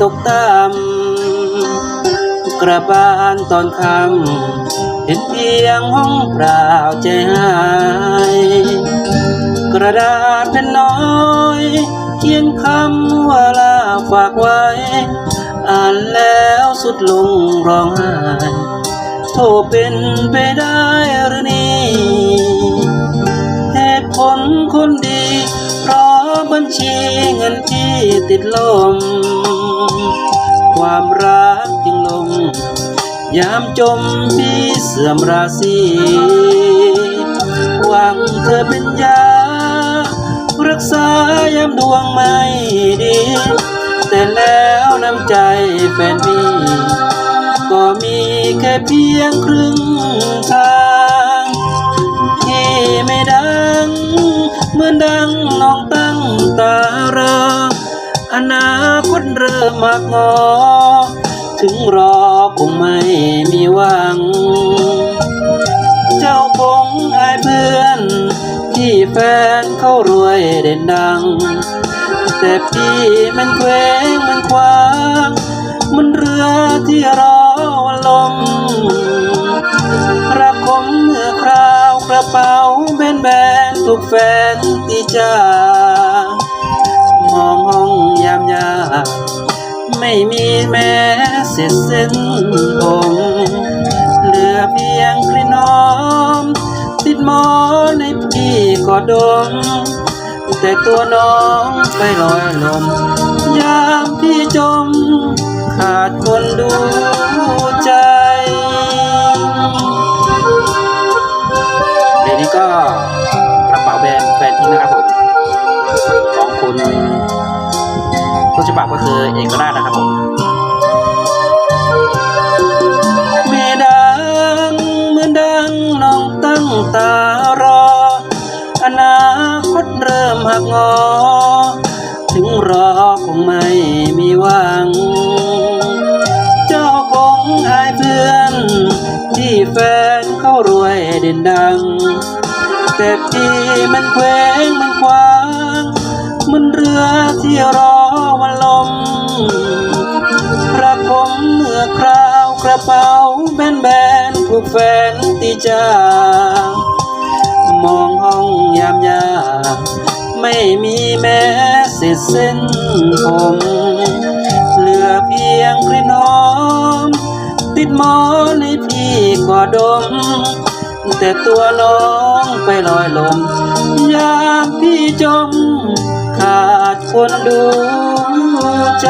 ตกต่ำกระบาลตอนคำเห็นเพียงห้องเปล่าใจหาย กระดาษเป็นน้อย เขียนคำว่าลาฝากไว้ อ่านแล้วสุดลงร้องไห้โทษเป็นไปได้หรือนี่เหตุผลคนดี เพราะบัญชีเงินที่ติดลม ความรักจึงลง ยามจมที่เสื่อมราศีหวังเธอเป็นยา รักษายามดวงไม่ดี แต่แล้วน้ำใจแฟนพี่ ก็มีแค่เพียงครึ่งทาง อนาคตเริ่มมากงอ ถึงรอคงไม่มีหวัง เจ้าคงอายเพื่อน ที่แฟนเขารวยเด่นดัง แต่พี่มันเคว้งมันคว้างมันเรือที่รอวันลมระคมเมื่อคราวกระเป๋าแบนแบนๆถูกแฟนตีจ้า ม่มีแม้เศษเส้นผมเหลือเพียงกลิ่นหอม ติดหมอนในพี่ก็ดม แต่ตัวน้องไปลอยลม ยามพี่จม ขาดคนดูใจเพลงนี้ก็กระเป๋าแบรนด์แฟนทิ้งนะครับผม ของคุณ ฉบับก็คือเอกราชนะครับผมไม่ดังเมือดังน้องตั้งตารอ อนาคตเริ่มหักงอ ถึงรอคงไม่มีหวัง เจ้าคงอายเพื่อน ที่แฟนเขารวยเด่นดัง แต่พี่มันเคว้งมันคว้างมันเรือที่รอ ระเป๋าแบนแบนๆถูกแฟนตีจ้ามองห้องยามยา ไม่มีแม้เศษเส้นผมเหลือเพียงกลิ่นหอม ติดหมอนให้พี่ก็ดม แต่ตัวน้องไปลอยลม ยามพี่จมขาดคนดูใจ